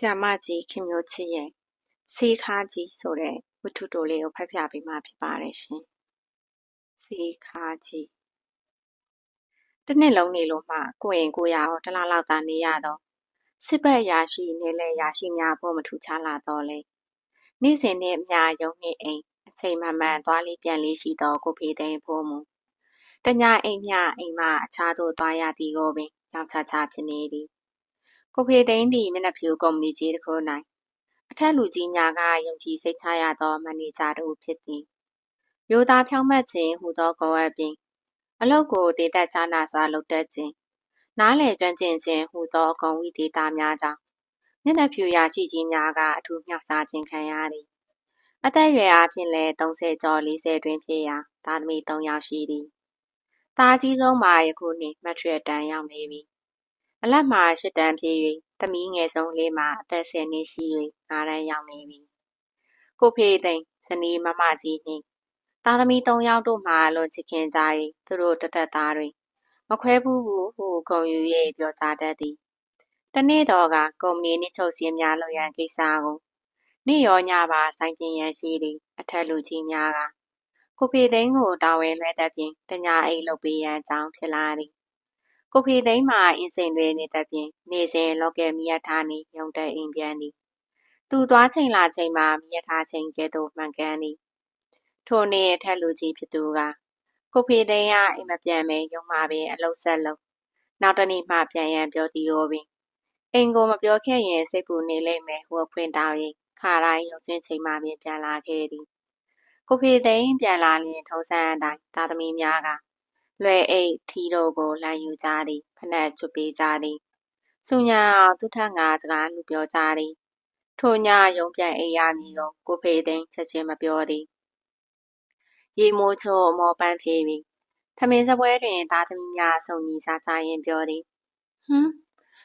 ဆရာမကြီးခင်မျိုးချစ်ရဲ့ဆေးခါးကြီးဆိုတဲ့ဝတ္ထုတိုလေးကိုဖတ်ပြပေးမှာဖြစ်ပါတယ်ရှင်။ဆေးခါးကြီးတစ်နှစ်လုံးနေလို့မှကိုရင်ကိုရအောင်တစ်လားလောက်သာနေရတော့စစ်ဘက်ရာရှိနေလဲရာရှိများဖို့မထူချလာတော့လေ။နေ့စဉ်နဲ့အများယုံနေအိမ်အချိန်မှန်မှန်သွားလေးပြန်လေးရှိတော့ကိုဖေသိန်းဖို့မူတညာအိမ်မြအိမ်မအခြားသို့သွားရသည်ကိုပင်ကြောင်ချချဖြစ်နေသည် ကိုဖေသိန်းသည်မျက်နှာဖြူကုမ္ပဏီကြီးတစ်ခု၌အထက်လူကြီးညာကယုံကြည်စိတ်ချရသောမန်နေဂျာတစ်ဦးဖြစ်သည်။ရိုးသားဖြောင့်မတ်ခြင်းဟူသောကောအပ်ပြင်အလုပ်ကိုတည်တတ်ကြားနာစွာလုပ်တတ်ခြင်းနားလည်ကျွမ်းကျင်ခြင်းဟူသောအကုန်ဝိဒေတာများကြောင့်မျက်နှာဖြူရရှိကြီးများကအထူးမြောက်စားခြင်းခံရသည်။အသက်အရွယ်အားဖြင့်လည်း30ကျော်40တွင်ဖြစ်ရာသားသမီး3ယောက်ရှိသည်။သားကြီးဆုံးမှာယခုနှစ်မက်ထရီတန်ရောက်နေပြီ အလတ်မှာ၈တန်းဖြစ်၍သမီးငယ်ဆုံးလေးမှာ အသက်၁၀နှစ်ရှိ၍၅တန်းရောက်နေပြီ။ကိုဖေသိန်းဇနီးမမကြီးနှင့် သားသမီး၃ယောက်တို့မှာလွန်ချစ်ခင်ကြ၏သူတို့တသက်သားတွင်မခွဲဘူးဟုဟု ဂုံယူ၍ပြောကြားတတ်သည်။တနေ့တော့ကကုမ္ပဏီနှင့်ချုပ်စည်းများလုပ်ရန်ကိစ္စကို နေ့ရောညပါဆိုင်ပြင်ရန်ရှိသည့် အထက်လူကြီးများက ကိုဖေသိန်းကို တာဝန်လွှဲတတ်ဖြင့်တညာအိတ်လုပ်ပေးရန်အကြောင်း ဖြစ်လာသည် ကိုဖေသိန်းမှာအင်းစိန်တွေနေတတ်ဖြင့်နေစဉ်လောကယ်မိယထားနှင့်ယုံတဲ့အိမ်ပြန်သည်သူသွားချိန်လာချိန်မှာမိယထားချိန်ကဲ့သို့မှန်ကန်သည်ထိုနေ့အထက်လူကြီးဖြစ်သူကကိုဖေသိန်းကအိမ်မပြန်မဲယုံမှာပင်အလုဆက်လုံးနောက်တနေ့မှပြန်ရန်ပြောသည်ရောပင်အိမ်ကိုမပြောခဲ့ရင်စိတ်ပူနေလိမ့်မယ်ဟိုဖွင့်တောင်းရင်ခါတိုင်းရုံစင်းချိန်မှပင်ပြန်လာခဲ့သည်ကိုဖေသိန်းပြန်လာရင်ထုံးစံအတိုင်းသားသမီးများက လွယ်အိတ်ထီတို့ကိုလမ်းယူကြသည်ဖနက်ချွတ်ပေးကြသည်ဆူညာအောင်သူထက်ငါစကားလူပြောကြသည်ထိုညရုံပြန်အိပ်ရမည်ကိုကိုဖေသိန်းချက်ချင်းမပြောသည်ရေမိုးချိုအမောပန်းဖြေပြီးထမင်းစပွဲတွင်သားသမီးများဆုံညီစားကြရင်ပြောသည်ဟမ်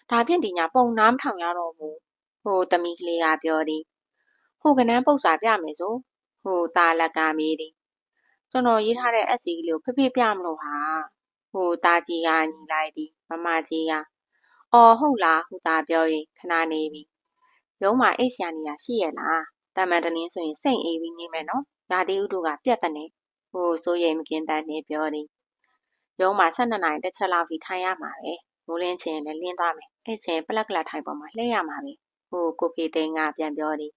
ဒါဖြင့်ဒီညပုံနားမထောင်ရတော့ဘူးဟိုသမီးကလေးကပြောသည်ဟိုကနန်းပုတ်စွာပြမယ်ဆိုဟိုသားလက်ကမေးသည် ကျွန်တော်ရေးထားတဲ့ SC ကလေးကိုဖေဖေပြမလို့ဟာဟိုသားကြီးကညီလိုက်သည်မမကြီးကအော်ဟုတ်လားဟူသားပြောရင်ခဏနေပြီရုံးမှာအိတ်ဆရာနေရရှိရလားတမန်တနင်းဆိုရင်စိတ်အေးပြီးနေမယ်နော်ရာသီဥတုကပြတ်တဲ့နေဟိုစိုးရိမ်မကင်းတန်းနေပြောသည်ရုံးမှာ12နာရီတစ်ချက်လောက်ထိထိုင်ရမှာပဲမိုးလင်းချင်လည်းလင်းသွားမယ်အဲ့ချင်းပလက်ကလထိုင်ပေါ်မှာလှည့်ရမှာပဲဟိုကိုဖေသိန်းကပြန်ပြောသည်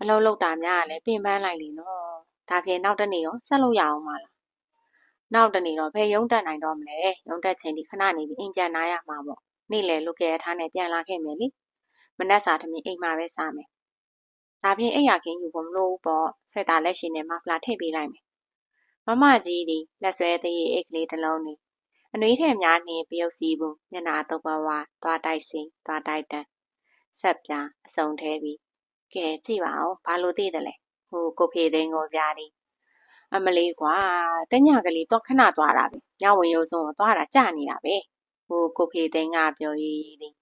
အလုံးလောက်တာများလည်းပြင်ပန်းလိုက်လीနော် ဒါဖြင့်နောက်တနေ့ရောဆက်လို့ရအောင်မလားနောက်တနေ့တော့ဘယ်ရုံးတက်နိုင်တော့မလဲရုံးတက်ချိန်ဒီခဏနေပြီးအိမ်ပြန်လာရမှာပေါ့နေ့လေလုကဲအထားနဲ့ပြန်လာခဲ့မယ်လေမနက်စာထမင်းအိမ်မှာပဲစားမယ်ဒါဖြင့်အိမ်ရခင်းယူဖို့မလိုဘူးပေါ့ဆွဲတာလက်ရှင်နဲ့မဖလာထည့်ပေးလိုက်မယ်မမကြီးဒီလက်ဆွဲတရေအိတ်ကလေးတစ်လုံးနေအနှွေးထဲများနှင့်ပြုတ်စီဘူးမျက်နာတုပ်ပဝါသွားတိုက်စင်သွားတိုက်တန်းဆက်ပြအစုံသေးပြီးကဲကြည့်ပါဦးဘာလို့သိတယ်လဲ ဟိုကိုဖေသိန်းကိုပြသည်အမလေးကွာတညကလေးတော့ခဏသွားတာပဲညဝင်ရိုးစုံတော့သွားတာကြာနေတာပဲဟိုကိုဖေသိန်းကပြောရည်သည်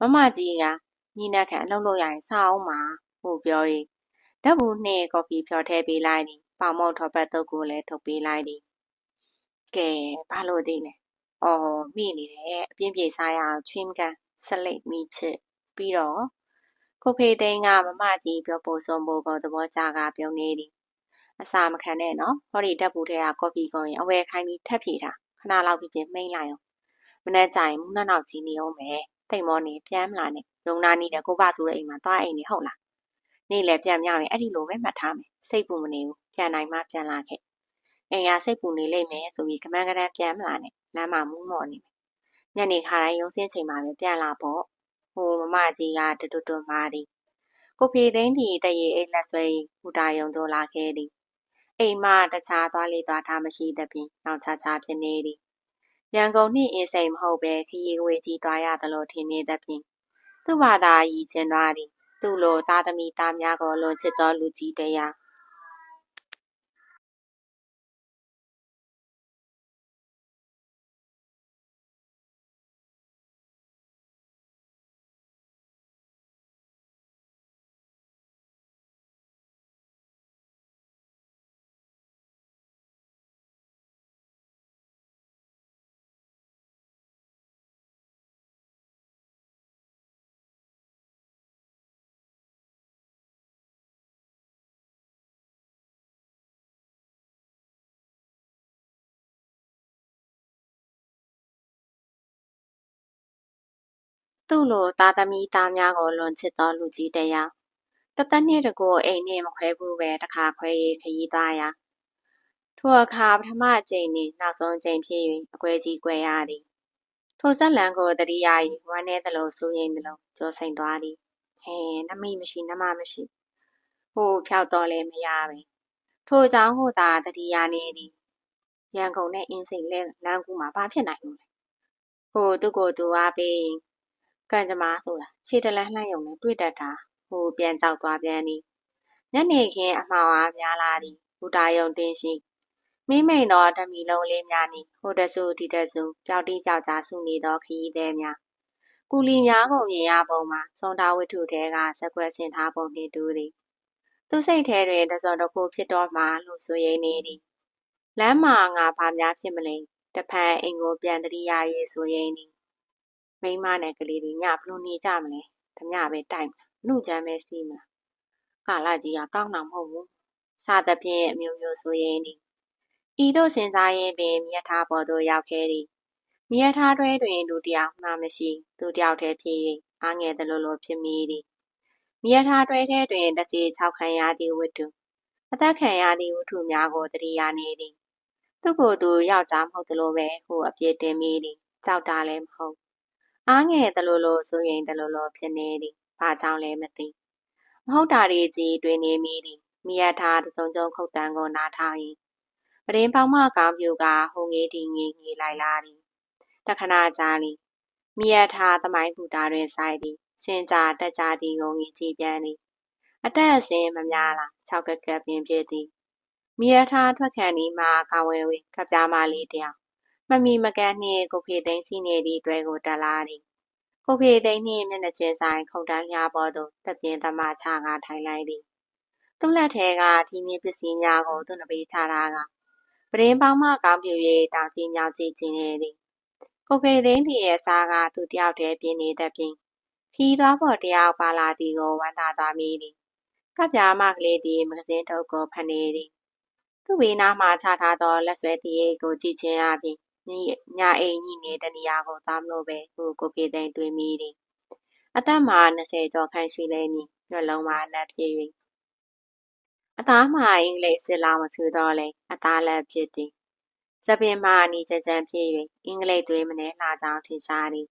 မမကြီးကညီနက်ခန့်အလုပ်လုပ်ရရင်စအောင်မှာဟိုပြောရည်ဓာတ်ဘူးနဲ့ကော်ဖီဖြော်ထည့်ပေးလိုက်သည်ပေါမောက်ထော်ပတ်တုပ်ကိုလည်းထုတ်ပေးလိုက်သည်ကဲဘာလို့သိလဲအော်မိနေတယ်အပြင်းပြေစားရအောင်ချွင်းကန်ဆလိတ်မိချစ်ပြီးတော့ ကိုဖေသိန်းကမမကြီးပြောပို့ဆုံးဖို့ကိုသဘောကျကပြုံးနေသည်အစာမခံနဲ့နော်ဟောဒီဓာတ်ပူထဲကကော်ဖီကုန်ရင်အဝယ်ခိုင်းပြီးထပ်ဖြည့်ထားခဏလောက်ပြီးပြင်မိန်လိုက်အောင်မနေ့ကျရင်မူးနှနောက်ကြီးနေအောင်မယ်တိတ်မောနေပြန်မလာနဲ့ယုံနာနီးတဲ့ကိုဘဆိုတဲ့အိမ်မှာသွားအိမ်နေဟုတ်လားနေ့လည်းပြန်မြောက်ရင်အဲ့ဒီလိုပဲမှတ်ထားမယ်စိတ်ပူမနေဘူးပြန်နိုင်မှပြန်လာခဲ့အိမ်ကစိတ်ပူနေလိမ့်မယ်ဆိုပြီးကမန်းကရန်ပြန်မလာနဲ့လမ်းမှာမူးမော်နေမယ်ညနေခါတိုင်းရုံစင်းချိန်မှာပဲပြန်လာပေါ့ ဟိုမမကြီးကတူတူတူမာသည်ကိုဖေသိန်းဒီတရေအိတ်လက်ဆွဲဟူတာယုံသို့လာခဲ့သည်အိမ်မှတခြားသွားလေသွားထားမရှိသဖြင့်နောင်ချချဖြစ်နေသည်ရန်ကုန်နှင့်အင်းစိန်မဟုတ်ပဲခရီးဝေးကြီးသွားရသလိုထင်နေသဖြင့်သူ့ဘာသာရည်ကျင်သွားသည်သူ့လိုသားသမီးသားများကိုလွန်ချစ်သောလူကြီးတရား သူ့လိုသားသမီးသားများကိုလွန်ချစ်သောလူကြီးတစ်ယောက်တသက်နှစ်တကူအိမ်နှင့်မခွဲဘူးပဲတခါခွဲ၍ခရီးသွားရာထိုအခါပထမအကြိမ်နှင့်နောက်ဆုံးအကြိမ်ဖြစ်၍အကွဲကြီးကွဲရသည်ထိုဇက်လန်ကိုတတိယ၏ဝမ်းနည်းသလိုစိုးရိမ်သလိုကြောစိမ်သွားသည်ဟဲနမိမရှိနမမရှိဟိုဖြောက်တော့လည်းမရပဲထိုကြောင့်ဟိုသာတတိယနေသည်ရန်ကုန်နဲ့အင်းစိန်လဲလမ်းကူမှာဘာဖြစ်နိုင်လို့လဲဟိုသူ့ကိုသူအားပေး ကံကြမ္မာဆိုတာခြေတလန်းလှမ်းယုံနဲ့တွေ့တတ်တာဟိုပြန်ကြောက်သွားပြန်သည်ညနေခင်းအမှောင်အားများလာသည်ဘူတာယုံတင်ရှိမိမိန်သောဓမီလုံးလေးများနှင့်ဟိုတဆူဒီတဆူပျောက်တိကြောက်ကြားဆူနေသောခရီးသည်များကူလီများကိုမြင်ရပုံမှာသုံးတာဝတ္ထုထဲကဇက်ွက်ဆင်ထားပုံနှင့်တူသည်သူစိတ်ထဲတွင်တစုံတစ်ခုဖြစ်တော့မှလို့ဆိုရင်းနေသည်လမ်းမှာငါဘာများဖြစ်မလဲတဖန်အိမ်ကိုပြန်တရိယာ၍ဆိုရင်းသည် မိမနဲ့ကလေးတွေညဘလို့နေကြမလဲဓမြပဲတိုက်မလားနှုတ်ချမ်းပဲစီးမလားကာလကြီးကကောင်းတာမဟုတ်ဘူးစသဖြင့်အမျိုးမျိုးဆိုရင်းသည်ဤသို့စဉ်းစားရင်းပင်မြတ်ထားပေါ်သို့ရောက်ခဲ့သည်မြတ်ထားတွဲတွင်လူတယောက်မှမရှိသူတယောက်တည်းဖြစ်၍အားငယ်သလိုလိုဖြစ်မိသည်မြတ်ထားတွဲထဲတွင်တစီ၆ခံရသည့်ဝတ္ထုအသက်ခံရသည့်ဝတ္ထုများကိုတတိယနေသည်သူကိုယ်သူယောက်ျားမဟုတ်သလိုပဲဟိုအပြစ်တင်မိသည်ကြောက်တာလည်းမဟုတ် အားငယ်သလိုလိုဆိုရင်သလိုလိုဖြစ်နေသည်ဘာကြောင့်လဲမသိမဟုတ်တာတွေကြီးတွင်နေမိသည်မိရထားတစုံကြုံခုတ်တန်းကိုနားထား၏ပရင်ပေါင်းမကောင်းပြူကဟိုငေးတီငေးငေးလိုက်လာသည်တခဏကြာလီမိရထားသမိုင်းကူတာတွင်ဆိုင်သည်စင်ကြတက်ကြသည်ငုံကြီးကြည်ပြန်သည်အတက်အစင်းမများလား၆ကက်ကက်ပင်ဖြစ်သည်မိရထားထွက်ခံဒီမှာကောင်းဝဲဝေကပြားမလေးတယောက် မမီမကန်နှင့်ကိုဖေသိန်းစီနေသည့်အတွက်ကိုတက်လာသည်ကိုဖေသိန်းနှင့်မျက်နှာချင်းဆိုင်ခုံတန်းလျားပေါ်သို့တပြင်းသမားချကာထိုင်လိုက်သည်သူ့လက်ထဲကထီးမြင့်ပစ္စည်းများကိုသူ့နဘေးချထားကပရင်းပေါင်းမှကောင်းပြူ၍တောင်ကြီးမြောင်ကြီးခြင်းနေသည်ကိုဖေသိန်းဒီရဲ့စားကသူတယောက်တည်းပြင်းနေတတ်ပြင်ခီးသွားပေါ်တယောက်ပါလာသည်ကိုဝမ်းသာသွားမိသည်ကပြားမကလေးသည်မဂဇင်းထုတ်ကိုဖတ်နေသည်သူ့ဘေးနားမှချထားသောလက်ဆွဲတည်းကိုကြည့်ချင်းအပြင် ညအိမ်ညိနေတဲ့နေရာကိုသွားမလို့ပဲသူကိုဖေသိန်းတွေးမိသည်အသက်မှာ20ကျော်ခန့်ရှိလိမ့်မည်ညလုံးမှာနတ်ဖြစ်၍အသားမှာအင်္ဂလိပ်စစ်လောင်မဖြူတော့လေအသားလက်ဖြစ်သည်စပင်မှာအနီချမ်းချမ်းဖြစ်၍အင်္ဂလိပ်သွေးမနှဲလှကြောင်းထင်ရှားသည်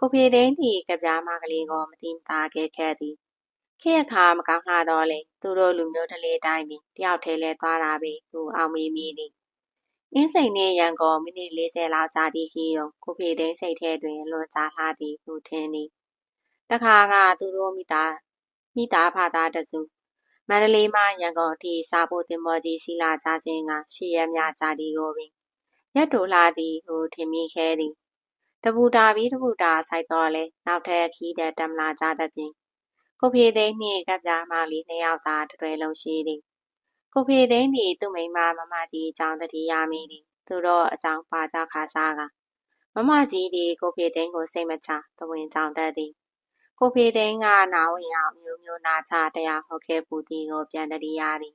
ကိုဖေသိန်းသည်ကပြားမကလေးကိုမတိမတာခဲ့ခဲ့သည်ခေတ်အခါမကောင်းလှတော့လေသူတို့လူမျိုးတလေးတိုင်းပြီးတယောက်ထဲလဲသွားတာပဲသူအောင်မေးမိသည် အင်းစိန်နှင့်ရန်ကုန်မိနစ်40လောက်ကြာသည့်ခီးကို ကိုဖေသိန်းစိတ်ထဲတွင် လွန်ကြားလှသည်သူထင်သည် တခါကသူတို့မိသားမိသားဖသားတစု မန္တလေးမှရန်ကုန်အထိ စားဖို့တင်မောကြီးစီလာကြစဉ်က ရှီရက်များကြာသည်ကိုပင် ရက်တိုလာသည်ဟိုထင်မိခဲသည်တပူတာပြီးတပူတာဆိုင်တော့လဲနောက်ထပ်ခီးတဲ့တမလာကြတဲ့ပြင်ကိုဖေသိန်းနှင့်ကပ်ပြားမလေးနှစ်ယောက်သာတတွဲလုံးရှိသည် ကိုဖေသိန်းသည်သူ့မိန်းမမမကြီးအကြောင်းတတိယမိသည်သူတို့အကြောင်းပါကြခါစားကမမကြီးသည်ကိုဖေသိန်းကိုစိတ်မချသဝင်ကြောင်တတ်သည်ကိုဖေသိန်းကနာဝင်အောင်မျိုးမျိုးနာချတရားဟောခဲ့ပူသည်ကိုပြန်တတိယသည်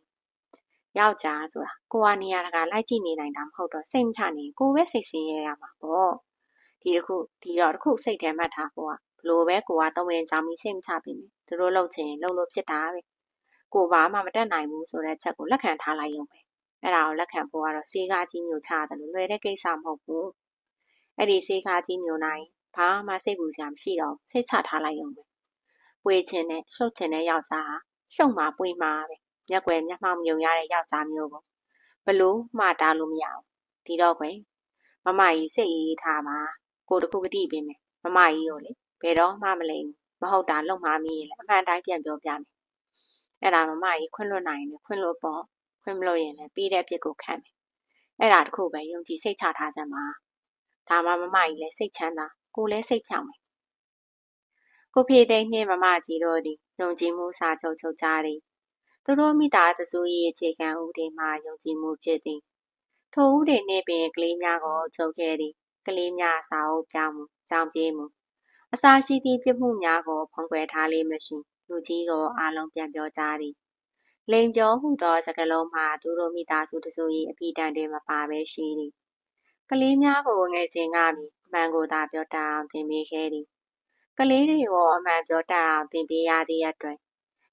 ယောက်ျားဆိုတာကိုကနေရာတကာလိုက်ကြည့်နေနိုင်တာမဟုတ်တော့စိတ်မချနေကိုပဲစိတ်ဆင်းရဲရမှာပေါ့ဒီတစ်ခုဒီတော့တစ်ခုစိတ်ထဲမှတ်ထားဖို့ကဘလို့ပဲကိုကတဝင်ချောင်းပြီးစိတ်မချပြီမယ်သူတို့လှုပ်ချင်လှုပ်လို့ဖြစ်တာပဲ ကိုဘာမှမတက်နိုင်ဘူးဆိုတဲ့ချက်ကိုလက်ခံထားလိုက်ရုံပဲအဲ့ဒါကိုလက်ခံဖို့ကတော့စေကားကြီးမျိုးချတယ်လို့လွယ်တဲ့ကိစ္စမဟုတ်ဘူးအဲ့ဒီစေကားကြီးမျိုးနိုင်ဘာမှစိတ်ပူစရာမရှိတော့စိတ်ချထားလိုက်ရုံပဲပွေချင်တဲ့ရှုပ်ချင်တဲ့ယောက်ျားဟာရှုံမှာပွေမှာပဲမျက်ွယ်မျက်မှောက်မြုံရတဲ့ယောက်ျားမျိုးပေါ့ဘလို့မှတားလို့မရဘူးဒီတော့ကွယ်မမကြီးစိတ်အေးထားပါကိုတခုကတိပေးမယ်မမကြီးကိုလေဘယ်တော့မှမလိမ်မဟုတ်တာလုံမှာမီးလေအမှန်တိုင်းပြန်ပြောပြမယ် အဲ့ဒါမမကြီးခွင့်လွတ်နိုင်တယ်ခွင့်လွတ်ပေါ့ခွင့်မလို့ရင်လည်းပြီးတဲ့အပြစ်ကိုခံမယ်အဲ့ဒါတခုပဲယုံကြည်စိတ်ချထားကြမှာဒါမှမမကြီးလည်းစိတ်ချမ်းသာကိုလည်းစိတ်ဖြောင်းမယ်ကိုဖေသိန်းနှင့်မမကြီးတို့သည်ယုံကြည်မှုစာချုပ်ချုပ်ကြသည်သူတို့မိသားစု၏အခြေခံဥပဒေမှယုံကြည်မှုဖြစ်သည်ထိုဥပဒေနှင့်ပင်ကလေးများကိုချုပ်ခဲ့သည်ကလေးများစာအုပ်ပြောင်းမှုကြောင်းပြေးမှုအစာရှိသည့်ပြစ်မှုများကိုဖုံးကွယ်ထားလေးမရှိ လူကြီးကိုအားလုံးပြန်ပြောကြသည်လိန်ပြောဟုသောစကားလုံးမှာသူတို့မိသားစုတစု၏အပိတန်တွေမပါဘဲရှိသည်ကလေးများကိုငယ်စဉ်ကပြီးမှန်ကိုသာပြောတတ်အောင်သင်ပေးခဲ့သည်ကလေးတွေကိုအမှန်ပြောတတ်အောင်သင်ပေးရသည့်အတွက်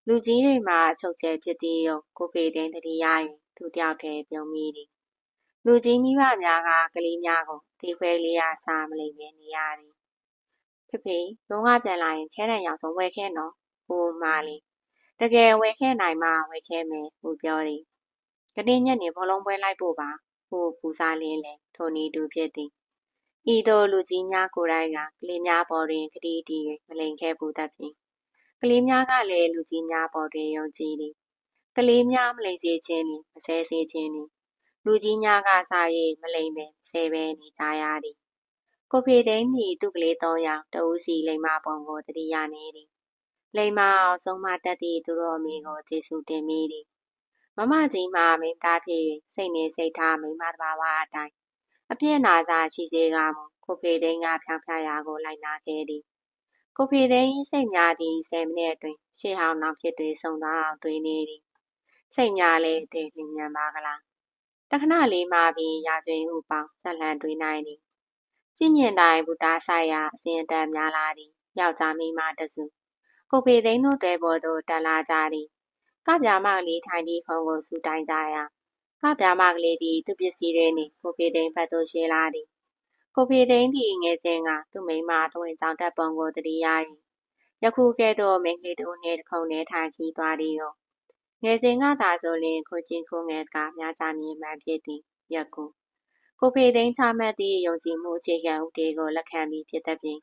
လူကြီးတွေမှာအချုပ်ချယ်ဖြစ်သည်ကိုကိုဖေသိန်းတတိယရင်သူတယောက်တည်းပြုံးမိသည်လူကြီးမိဘများကကလေးများကိုဒီခွဲလေးရစားမလိမ့်မယ်နေရသည်ဖေဖေလုံးကပြန်လာရင်ခဲတံရောင်စုံဝယ်ခဲ့နော် ဟိုမာလီတကယ်ဝယ်ခဲ့နိုင်မှဝယ်ခဲ့မယ်ဟိုပြောသည်ကနေ့ညနေဘောလုံးပွဲလိုက်ဖို့ပါဟိုပူစားလင်းလေထိုနီတူဖြစ်သည်ဤသို့လူကြီးများကိုယ်တိုင်ကကလေးများပေါ်တွင်ကတိတီ၍မလိန်ခဲ့ဘူးတတ်ဖြင့်ကလေးများကလည်းလူကြီးများပေါ်တွင်ယုံကြည်သည်ကလေးများမလိန်စေခြင်းနှင့်မဆဲစေခြင်းနှင့်လူကြီးများကစား၍မလိန်ပင်ဆဲပဲနေကြရသည်ကိုဖေသိန်းဤသူ့ကလေးသုံးယောက်တဦးစီလိမ္မာပုံကိုတတိယနေသည် လိမ္မာအောင်ဆုံးမတတ်သည့်သူတို့အမိကိုကျေးဇူးတင်မိသည်မမကြီးမှမိသားဖြစ်၍စိတ်နေစိတ်ထားမိမတဘာဝအတိုင်းအပြည့်နာစာရှိသေးကမူကိုဖေသိန်းကဖြောင်းဖြရာကိုလိုက်နာခဲ့သည်ကိုဖေသိန်းစိတ်များသည့်10မိနစ်အတွင်းရှေ့ဟောင်းနောက်ဖြစ်တွေဆုံသွားအောင်တွေးနေသည်စိတ်များလေးတည်လျင်မြန်ပါကလားတခဏလေးမှပြီးရာဇဝင်ဥပေါင်းဆက်လန်တွေးနိုင်သည်ကြည့်မြင်တိုင်းဘူတာဆိုင်ရာအစဉ်အတန်များလာသည်ယောက်ျားမိန်းမတစု ကိုဖေသိန်းတို့တဲပေါ်သို့တက်လာကြသည်ကပြာမကလေးထိုင်သည့်ခုံကိုစူတိုင်ကြရာကပြာမကလေးသည်သူ့ပစ္စည်းတွေနှင့်ကိုဖေသိန်းဘက်သို့ရှင်းလာသည်ကိုဖေသိန်းသည်ငယ်စဉ်ကသူ့မိန်းမတဝင်ကြောင်တက်ပုံကိုတတိယ၍ယခုကဲ့သို့မိန်းကလေးတို့နှင့်တခုံနဲ့ထိုင်ခီးသွားသည်ကိုငယ်စဉ်ကသာဆိုလျှင်ခိုချင်းခိုငယ်စကားများကြမြင်မှန်ဖြစ်သည်ယခုကိုဖေသိန်းချမှတ်သည့်ယုံကြည်မှုအခြေခံဥပဒေကိုလက်ခံပြီးဖြစ်သဖြင့်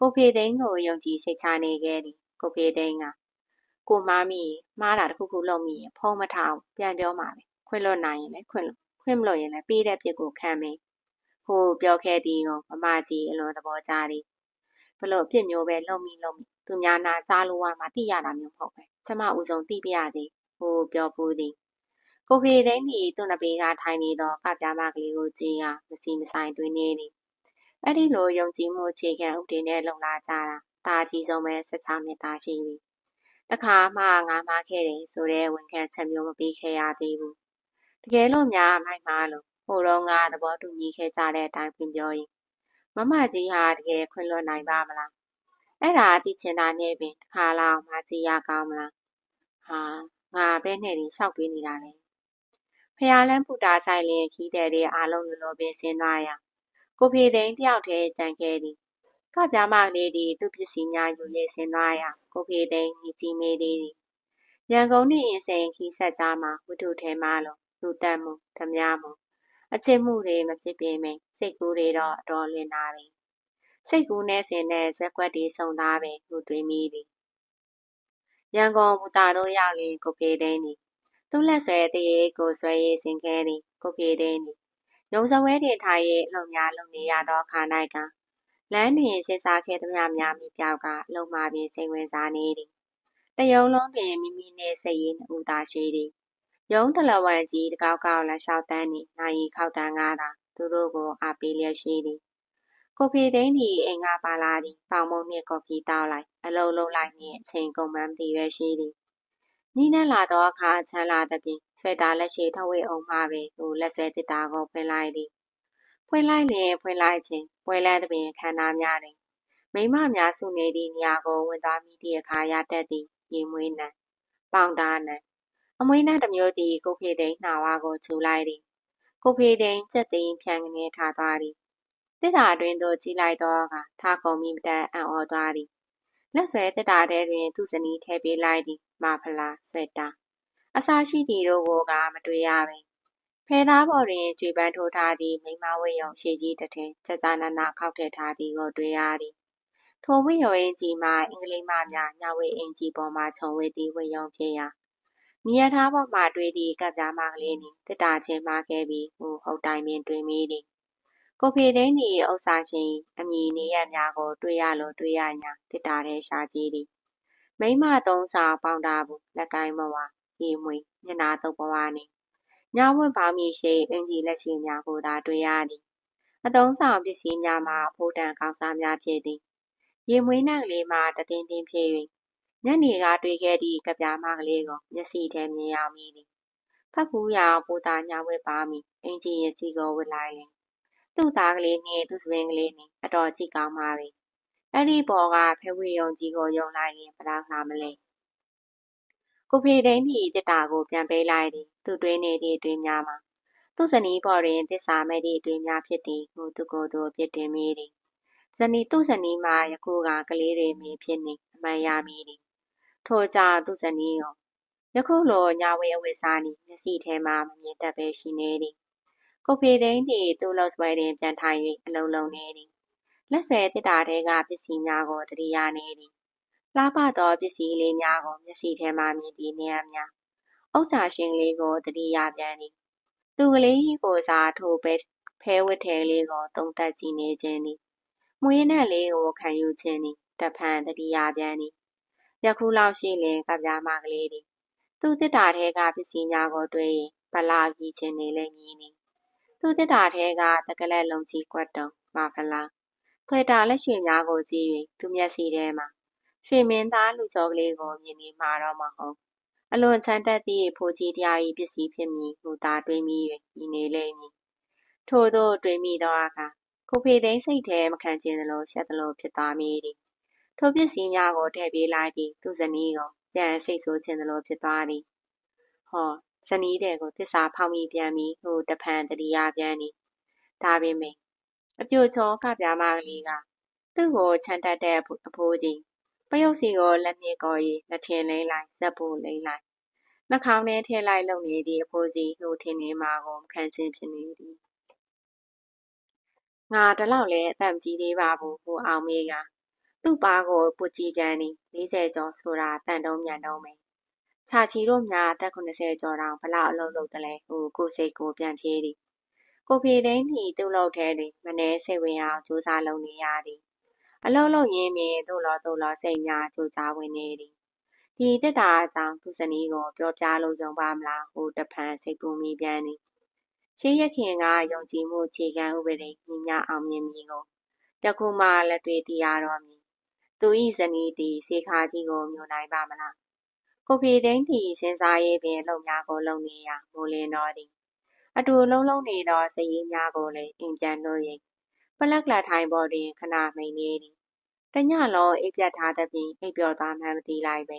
ကိုဖေသိန်းကိုယုံကြည်စိတ်ချနေခဲ့သည် ကိုဖေသိန်းကကိုမားမိမားတာတစ်ခုခုလုပ်မိရင်ဖုံးမထောင်ပြန်ပြောမှာပဲခွင့်လွတ်နိုင်ရင်လည်းခွင့်လွတ်ခွင့်မလွတ်ရင်လည်းပေးတဲ့ပြစ်ကိုခံမင်းဟိုပြောခဲ့သည်ကိုမမကြီးအလွန်သဘောကျသည်ဘလို့ပြစ်မျိုးပဲလုံမိလုံမိသူများနာကြားလို့ဝါမှသိရတာမျိုးမဟုတ်ပဲကျမဦးဆုံးသိပြရစီဟိုပြောပူးသည်ကိုဖေသိန်းသည်သူ့နဘေးကထိုင်နေသောကပြားမကလေးကိုကြည့်ရာမစီမဆိုင်တွင်နေသည်အဲ့ဒီလိုယုံကြည်မှုအခြေခံဥပဒေနဲ့လုံလာကြတာ တာအကြီးဆုံးပဲ16နှစ်သားရှိပြီတခါမှငါမှားခဲ့တယ်ဆိုတဲ့ဝန်ခံချက်မျိုးမပေးခဲ့ရသေးဘူးတကယ်လို့များမိုက်မှားလို့ဟိုတော့ငါသဘောတူညီခဲ့ကြတဲ့အတိုင်းပြင်ပြောရင်မမကြီးဟာတကယ်ခွင့်လွှတ်နိုင်ပါမလားအဲ့ဒါသိချင်တာနဲ့ပင်တခါလောက်မကြီးရကောင်းမလားဟာငါပဲနဲ့တင်ရှောက်ပေးနေတာလေဖျားလန်းပူတာဆိုင်လင်ခီးတဲ့တဲ့အားလုံးလိုလိုပင်ဆင်းသွားရာကိုဖေသိန်းတယောက်တည်းကြံခဲ့သည် ကပြားမလေးသည်သူ့ပစ္စည်းများယူရဆင်းသွားရာကိုဖေသိန်းကြီးကြီးမေးသည်ရန်ကုန်နှင့်အင်းစိန်ခီးဆက်ကြားမှာဝတ္ထုထဲမှလို့လူတက်မှုဓမြမှုအချစ်မှုတွေမဖြစ်ပေမယ့်စိတ်ကူးတွေတော့အတော်လင်းလာပြီစိတ်ကူးနဲ့စင်တဲ့ဇက်ကွက်တွေဆုံသားပဲလူတွေးမိသည်ရန်ကုန်ဘူတာတို့ရောက်လေကိုဖေသိန်းသည်သူ့လက်ဆွဲတရေကိုဆွဲရေးဆင်ခဲ့သည်ကိုဖေသိန်းသည်ရုံစဝဲတင်ထားရဲ့အလုံများလုံနေရသောခါ၌က လမ်းတွင်စဉ်စားခဲ့သမျှများမိပြောက်ကအလုံမှာပင်စိတ်ဝင်စားနေသည်တယုံလုံးတွင်မိမိနှင့်စိတ်ရည်နှူသာရှိသည်ရုံးတလဝံကြီးတကောက်ကောက်လက်လျှောက်တန်းနှင့်နိုင်ခောက်တန်းကားသာသူတို့ကိုအားပေးလျက်ရှိသည်ကိုဖီသိန်းသည်အိမ်ကပါလာသည်ပေါင်မုံနှင့်ကော်ဖီတောက်လိုက်အလုံးလုံးလိုက်နှင့်အချိန်ကုန်မှန်းမသိပဲရှိသည်ညီနှက်လာသောအခါချမ်းလာသဖြင့်ဆွဲတာလက်ရှိထဝေအောင်မှပင်သူလက်ဆွဲတစ်တာကိုဖွင့်လိုက်သည် ဖွင့်လိုက်လျင်ဖွင့်လိုက်ခြင်းပွဲလန်းသဖြင့်ခန္ဓာများတွင်မိမများစုနေသည့်နေရာကိုဝင်သွားမိသည့်အခါရတတ်သည်ရေမွေးနံပေါင်တာနံအမွေးနှံတစ်မျိုးသည်ကိုဖေသိန်းနှာဝါကိုခြူလိုက်သည်ကိုဖေသိန်းစက်သိန်းဖြန်ကနေထားသွားသည်တစ်တာတွင်သို့ကြီးလိုက်သောအခါထားကုန်မိမတန်အံ့ဩသွားသည်လက်ဆွဲတစ်တာထဲတွင် သူ့ဇနီးထည့်ပေးလိုက်သည်မဖလားဆွဲတာအစာရှိသည်တို့ကိုကမတွေ့ရပင် ဖဲသားပေါ်တွင် ကြွေပန်းထိုးထားသည့် မိမဝိယုံရှေကြီးတထင်ကြကြနာနာခောက်ထည့်ထားသည်ကို တွေ့ရသည် ထိုဝိယုံအင်ကြီးမှာ အင်္ဂလိပ်မများ ညဝေအင်ကြီးပေါ်မှခြုံဝေသည့်ဝိယုံဖြစ်ရာမြရထားပေါ်မှတွေ့သည့်ကပ်ပြားမကလေးနှင့်တစ်တာချင်း မှားခဲ့ပြီးဟိုဟုတ်တိုင်းပင် တွေ့မိသည် ကိုဖေသိန်းသည် ဥစ္စာရှင် အမည်နေရများကို တွေ့ရလို့တွေ့ရညာတစ်တာထဲ ရှာကြည့်သည် မိမသုံးစာပေါင်တာဘူးလက်ကိုင်းမဝရေမွေ မျက်နာတုပ်ပဝါနေ ညဝတ်ပေါင်းမီရှိအင်ကြီးလက်ရှိများကိုသာတွေ့ရသည်အတုံးဆောင်ပစ္စည်းများမှာအဖိုးတန်ကောင်းစားများဖြစ်သည်ရေမွေးနှံကလေးမှာတည်င်းတင်းဖြစ်၍ညနေကတွေ့ခဲ့သည့်ကပြားမကလေးကိုမျက်စိထဲမြင်ရောက်မိသည်ဖတ်ဖူးရောင်ပိုတာညဝတ်ပါမီအင်ကြီးရစီကိုဝတ်လိုက်လင်သူ့သားကလေးနှင့်သူ့စပင်းကလေးနှင့်အတော်ကြည့်ကောင်းပါပြီအဲ့ဒီပေါ်ကဖဲဝေယုံကြီးကိုယုံလိုက်ရင်ဘလောက်လာမလဲကိုဖေဒိန်ဒီတစ်တာကိုပြန်ပေးလိုက်သည် သူတွေးနေသည့်အတွင်းများမှာသူ့ဇနီးပေါ်တွင်တစ္ဆာမဲ့သည့်အတွင်းများဖြစ်သည်ဟူသူကိုယ်သူပြစ်တင်မိသည်ဇနီးသူ့ဇနီးမှာယခုကကလေးတွေမင်းဖြစ်နေအမှန်ရမိသည်ထို့ကြောင့်သူ့ဇနီးကိုယခုလိုညာဝေအဝိစားနီမျက်စိထဲမှမမြင်တတ်ပဲရှိနေသည်ကိုဖေဒိန်ဒီသူ့လောက်ဆွဲတွင်ပြန်ထိုင်၍အလုံးလုံးနေသည်လက်ဆွဲတစ်တာထဲကပစ္စည်းများကိုတတိယနေသည်လှပသောပစ္စည်းလေးများကိုမျက်စိထဲမှမြင်သည့်နေရာများ ဥစ္စာရှင်လေးကိုတတိယပြန်သည်သူကလေးကိုစားထိုးပဲဖဲဝတ်ထဲလေးကိုတုံသက်ကြည့်နေခြင်းသည်မွေးနဲ့လေးကိုခံယူခြင်းသည်တဖန်တတိယပြန်သည်ယခုလောက်ရှိလင်ကပြားမကလေးသည်သူတစ်တာထဲကပစ္စည်းများကိုတွေ့ရင်ဗလာကြီးခြင်းနေလည်းမြည်နီသူတစ်တာထဲကတကလက်လုံးကြီးကွက်တုံမဖလားထွေတာလက်ရွှေများကိုကြည့်၍သူမျက်စိထဲမှာရွှေမင်းသားလူကျော်ကလေးကိုမြင်နေမှာတော့မဟုတ် အလွန်ချမ်းသက်သည့်ဖိုးကြီးတရား၏ပစ္စည်းဖြစ်မည်ဟူသာတွေးမိ၍ဤနေလိမ့်မည်ထို့သောတွေးမိသောအခါကိုဖေသိန်းစိတ်ထဲမခံကျင်သလိုရှက်သလိုဖြစ်သွားမိသည်ထိုပစ္စည်းများကိုထည့်ပေးလိုက်သည့်သူဇနီးကိုပြန်စိတ်ဆိုးခြင်းသလိုဖြစ်သွားသည်ဟောဇနီးတဲ့ကိုတစ္ဆာဖောက်မိပြန်ပြီဟိုတဖန်တတိယပြန်သည်ဒါပေမဲ့အပြိုချောကပြားမကလေးကသူ့ကိုချန်တက်တဲ့အဖိုးကြီးပယုတ်စီကိုလက်နှင့်ကော်ရီလက်ထင်းလိမ့်လိုက်ဇက်ဖို့လိမ့်လိုက် နှာခေါင်းထဲထည့်လိုက်လုံနေသည့်အဖိုးကြီးဟိုထင်းနေမှာကိုမခံချင်းဖြစ်နေသည်ငါတလောက်လဲအသက်မကြီးသေးပါဘူးဟိုအောင်မေးကသူ့ပါကိုပုတ်ကြည့်ပြန်သည်40ကျော်ဆိုတာတန်တုံးမြန်တုံးပဲခြာချီတို့များအသက်80ကျော်တောင်ဘလောက်အလုံးလုံးတလဲဟိုကိုစိတ်ကိုပြန်ပြေးသည်ကိုဖေသိန်းသည်သူ့လောက်ထဲတွင်မနှဲစိတ်ဝင်အောင်ကြိုးစားလုပ်နေရသည်အလုံးလုံးရင်းမြင်သို့လောသို့လောစိတ်များကြိုးစားဝင်နေသည် ဒီတက်တာအကြောင်းသူဇနီးကိုပြောပြလို့ယုံပါမလားဟိုတဖန်စိတ်ပူမိပြန်သည်ရှေးရခင်ကယုံကြည်မှုခြေခံဥပဒေညီမျှအောင်မြင်မည်ကိုတခုမှလက်တွေ့သိရတော့မည်သူ၏ဇနီးသည်စေခါကြီးကိုမြုံနိုင်ပါမလားကိုဖေသိန်းသည်စဉ်းစားရေးပင်လုံများကိုလုံနေရာမိုးလင်းတော်သည်အတူလုံးလုံးနေသောစည်ရင်းများကိုလည်းအင်ပြန်လို့ရင်ပလက်ကလထိုင်ပေါ်တွင်ခဏမိန်နေသည်တညလုံးအိပ်ပြတ်ထားသဖြင့်အိပ်ပျော်သွားမှန်းမသိလိုက်ပဲ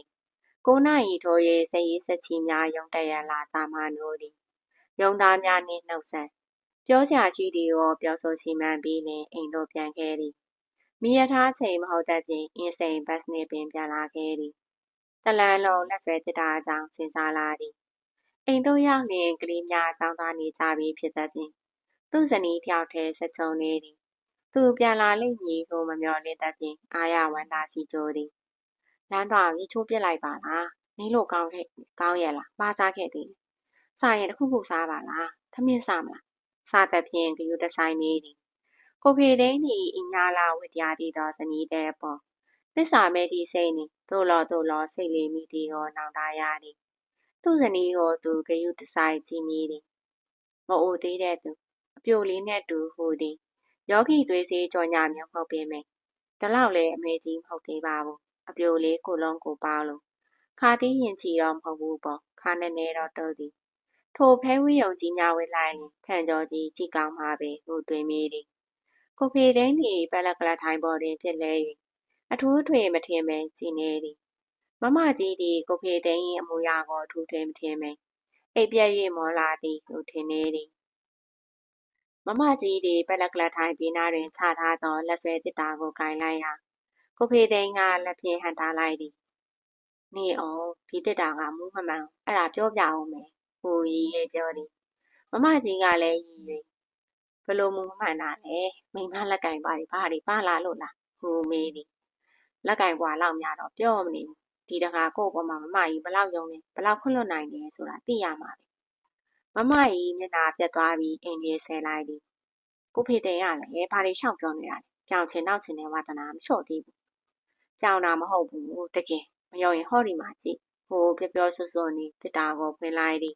ကိုနာရီထိုးရေးစည်ရည်စချီများယုံတက်ရလာကြမှနိုးသည်ယုံသားများနှင့်နှုတ်ဆက်ပြောကြရှိသည်ကိုပြောဆိုစီမံပြီးလင်အိမ်တို့ပြန်ခဲ့သည်မိရထားချိန်မဟုတ်တဲ့ပြင်အင်းစိန်ဘတ်နှင့်ပင်ပြန်လာခဲ့သည်တလန်လုံးလက်ဆွဲတစ်တာအကြောင်းစဉ်းစားလာသည်အိမ်တို့ရောက်လျင်ကလေးများအကြောင်းသားနေကြပြီဖြစ်သဖြင့်သူ့ဇနီးတယောက်တည်းဆက်ချုံနေသည်သူပြန်လာလိမ့်မည်ဟုမမျှော်လင့်သဖြင့်အာရဝန္တာစီကြိုသည် လမ်းတော်ကြီးချိုးပစ်လိုက်ပါလားနေလို့ကောင်းခဲ့ကောင်းရဲ့လားပါစားခဲ့သေးတယ်စားရင်တစ်ခုခုစားပါလားသမင်းစားမလားစားတဲ့ဖြင့်ဂယုတဆိုင်မေးသည်ကိုဖေဒိန်းသည်အညာလာဝိတရားတည်သောဇနီးတဲ့ပေါ်သစ္စာမဲ့သည့်စိတ်နှင့်သို့လောသို့လောစိတ်လေးမိသည်ကိုနောင်တရသည်သူ့ဇနီးကိုသူဂယုတဆိုင်ကြည့်မိသည်မအိုသေးတဲ့သူအပြိုလေးနဲ့တူဟူသည်ယောဂီသွေးစေးကြော်ညာမျိုးမဟုတ်ပေမယ့်ဒီလောက်လည်းအမေကြီးမဟုတ်သေးပါဘူး အပြိုလေးကိုလုံးကိုပေါလို့ခါတီးရင်ချီတော့မဟုတ်ဘူးပေါ့ခါနဲ့နေတော့တော့သည်ထိုဖဲဝီယုံကြီးညာဝဲလိုက်ရင်ခံကြောကြီးကြည့်ကောင်းမှာပဲဟိုတွင်မိသည်ကိုဖေဒင်းသည်ပလက်ကလထိုင်ပေါ်တွင်ဖြစ်လဲ၍အထူးထွေမထင်ပဲကြည်နေသည်မမကြီးသည်ကိုဖေဒင်း၏အမူအရာကိုအထူးထွေမထင်ပဲအိပ်ပြက်၍မောလာသည်ဟုထင်နေသည်မမကြီးသည်ပလက်ကလထိုင်ပြင်းနာတွင်ချထားသောလက်ဆွဲတစ်တာကိုကင်လိုက်ရာ ကိုဖေသိန်းကလက်ဖြင့်ဟန်ထားလိုက်သည်နေအောင်ဒီတစ်တာကမူးမမှန်အဲ့ဒါပြောပြအောင်မယ်ဟိုရီရဲ့ပြောသည်မမကြီးကလည်းရည်၍ဘလို့မူးမမှန်တာလဲမိမလက်ကင်ပါဒီဘာဒီပါလာလို့လားဟိုမေးသည်လက်ကင်ပွားလောက်များတော့ပြောမနေဘူးဒီတခါကို့ပေါ်မှာမမကြီးဘလောက်ယုံလဲဘလောက်ခွင့်လွတ်နိုင်တယ်ဆိုတာသိရမှာပဲမမကြီးမျက်နှာပြတ်သွားပြီးအိမ်ကြီးဆဲလိုက်သည်ကိုဖေတင်ရလည်းဘာတွေရှောက်ပြောနေတာလဲကြောင်ချင်နောက်ချင်တဲ့ဝါသနာမလျှော့သေးဘူး ကြောင်တာမဟုတ်ဘူးတကယ်မယုံရင်ဟောဒီမှာကြည့်ဟိုပြောပြောဆွဆွနေတစ်တာကိုဖွင့်လိုက်သည်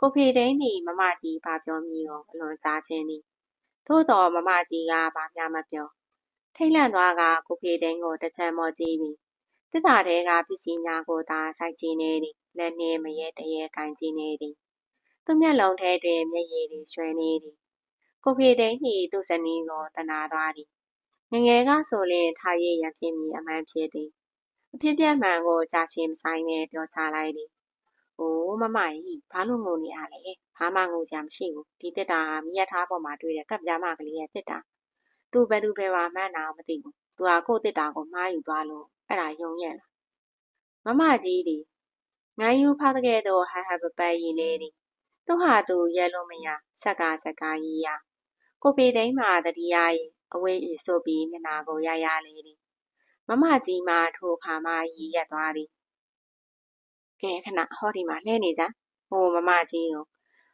ကိုဖေတိန်သည်မမကြီးဘာပြောမည်ကိုအလွန်ကြားခြင်းသည်သို့တော်မမကြီးကဘာမျှမပြောထိတ်လန့်သွားကကိုဖေတိန်ကိုတချမ်းမော်ကြည့်ပြီးတစ်တာတဲကပစ္စည်းများကိုသာစိုက်ကြည့်နေသည်လက်နှင့်မရဲတရဲကန်ကြည့်နေသည်သူမျက်လုံးထဲတွင်မျက်ရည်တွေရွှဲနေသည်ကိုဖေတိန်သည်သူ့ဇနီးကိုတနာသွားသည် ငယ်ငယ်ကဆိုလျှင်ထားရည်ရဖြစ်မည်အမှန်ဖြစ်သည်အဖြစ်ပြက်မှန်ကိုကြာရှည်မဆိုင်နဲ့ပြောချလိုက်သည်။အိုးမမကြီးဘာလို့ငိုနေရလဲ။ဘာမှငိုစရာမရှိဘူး။ဒီတစ်တာဟာမိရထားပေါ်မှာတွေ့တဲ့ကပ်ပြားမကလေးရဲ့တစ်တာ။သူဘယ်သူဘယ်ဝါမှန်းတာမသိဘူး။သူဟာကိုယ့်တစ်တာကိုမှားယူသွားလို့အဲ့ဒါယုံရဲ့လား။မမကြီးသည်ငိုင်းယူဖောက်တဲ့ကဲ့သို့ဟဟပပတ်ရည်လေးသည်။သူဟာသူရဲလို့မရဆက်ကဆက်ကကြီးရ။ကိုပေတိန်မှာတတိယ၏ အဝေးဤဆိုပြီးမျက်နာကိုရရလေသည်။မမကြီးမှထိုအခါမှရည်ရက်သွားသည်။ကဲခဏဟောဒီမှာလှဲနေကြ။ဟိုမမကြီးကို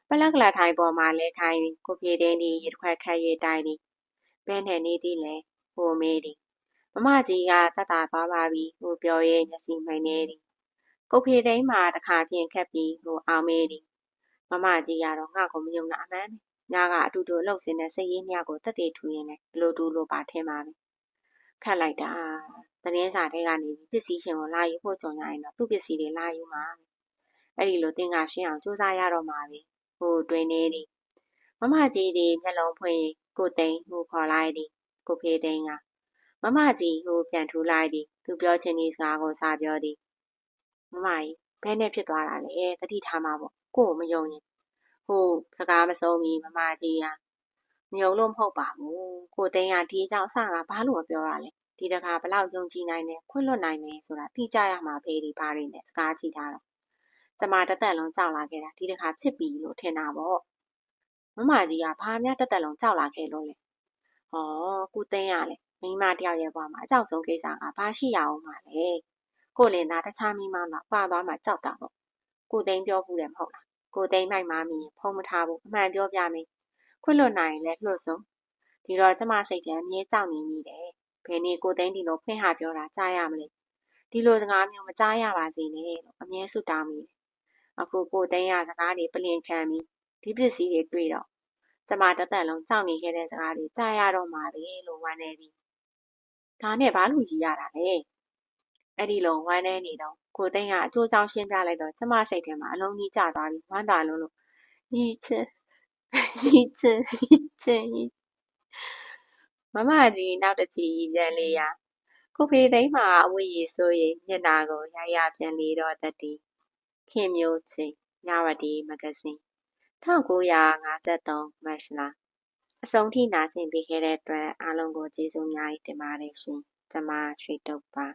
ပလက်ကလာထိုင်ပေါ်မှာလဲခိုင်းသည်ကိုပြေတင်းသည်ရတစ်ခွက်ခတ်၍တိုင်သည်။ဘဲနဲ့နေသည်လဲဟိုမေးသည်။မမကြီးကတတ်တာသွားပါပြီဟိုပြော၍မျက်စိမှိန်နေသည်။ကိုပြေတင်းမှာတစ်ခါပြင်ခက်ပြီးဟိုအောင်မေးသည်။မမကြီးကတော့ငါ့ကိုမယုံတာအမှန်ပဲ။ ညာကအတူတူလှုပ်စင်းတဲ့စိတ်ရင်းမြကိုတက်တည်ထူရင်းနဲ့လိုတူလိုပါထင်ပါပဲ။ခတ်လိုက်တာသတင်းစာထဲကနေပစ္စည်းရှင်ကိုလာယူဖို့ကြုံရရင်တော့သူ့ပစ္စည်းတွေလာယူမှာအဲ့ဒီလိုသင်ကရှင်းအောင်စူးစမ်းရတော့မှာပဲဟိုတွင်နေသည်မမကြီးသည်မျက်လုံးဖွင့်ကိုသိန်းဟိုခေါ်လိုက်သည်ကိုဖေးသိန်းကမမကြီးဟိုပြန်ထူလိုက်သည်သူပြောချင်သည့်စကားကိုစာပြောသည်မမကြီးဘဲနဲ့ဖြစ်သွားတာလေတတိထားမှာပေါ့ကို့ကိုမယုံရင် ဟိုစကားမဆုံးမီမမကြီးကမယုံလို့မဟုတ်ပါဘူးကိုသိန်းကဒီအကြောင်းအဆကဘာလို့မပြောရလဲဒီတခါဘလောက်ယုံကြည်နိုင်တယ်ခွင့်လွတ်နိုင်မယ်ဆိုတာသိကြရမှာပဲဒီဘာတွေနဲ့စကားကြည့်ထားတော့ကျမတသက်လုံးကြောက်လာခဲ့တာဒီတခါဖြစ်ပြီလို့ထင်တာပေါ့မမကြီးကဘာများတသက်လုံးကြောက်လာခဲ့လို့လဲဟောကုသိန်းရလဲမိမတယောက်ရဲ့ဘဝမှာအကြောက်ဆုံးကိစ္စကဘာရှိရအောင်မလဲကိုလင်သားတခြားမိမတော့ပါသွားမှကြောက်တာပေါ့ကိုသိန်းပြောဘူးတယ်မဟုတ်လား ကိုသိန်းမိုက်မှမီဖုံးမထားဘူးအမှန်ပြောပြမယ်ခွင့်လွတ်နိုင်ရင်လည်းလွတ်ဆုံးဒီတော့ကျမစိတ်ထဲအမြဲကြောက်နေမိတယ်ဘယ်နေ့ကိုသိန်းဒီလိုဖွင့်ဟပြောတာကြားရမလဲဒီလိုစကားမျိုးမကြားရပါစေနဲ့လို့အမြဲဆုတောင်းမိတယ်အခုကိုသိန်းရစကားတွေပလင်ခံပြီးဒီပစ္စည်းတွေတွေ့တော့ကျမတသက်လုံးကြောက်နေခဲ့တဲ့စကားတွေကြားရတော့မှာပဲလို့ဝမ်းနေပြီဒါနဲ့ဘာလို့ရည်ရတာလဲအဲ့ဒီလိုဝမ်းနေနေတော့ ကိုသိန်းကအကျိုးကြောင့်ရှင်းပြလိုက်တော့ကျမစိတ်ထဲမှာအလုံးကြီးကျသွားပြီးဝမ်းသာလုံးလို့ရီချင်ရီချင်ရီချင်မမကြီးနောက်တစ်ချီပြန်လေရာကိုဖေသိန်းမှာအဝတ်ရည်ဆိုရင်မျက်နာကိုရရပြန်လေတော့တတ်သည်ခင်မျိုးချင်းညဝတီမဂ္ဂဇင်း1953မတ်လအဆုံးထိနာဆင်ပေးခဲ့တဲ့အတွက်အားလုံးကိုကျေးဇူးအများကြီးတင်ပါတယ်ရှင်ကျမရွှေတုပ်ပါ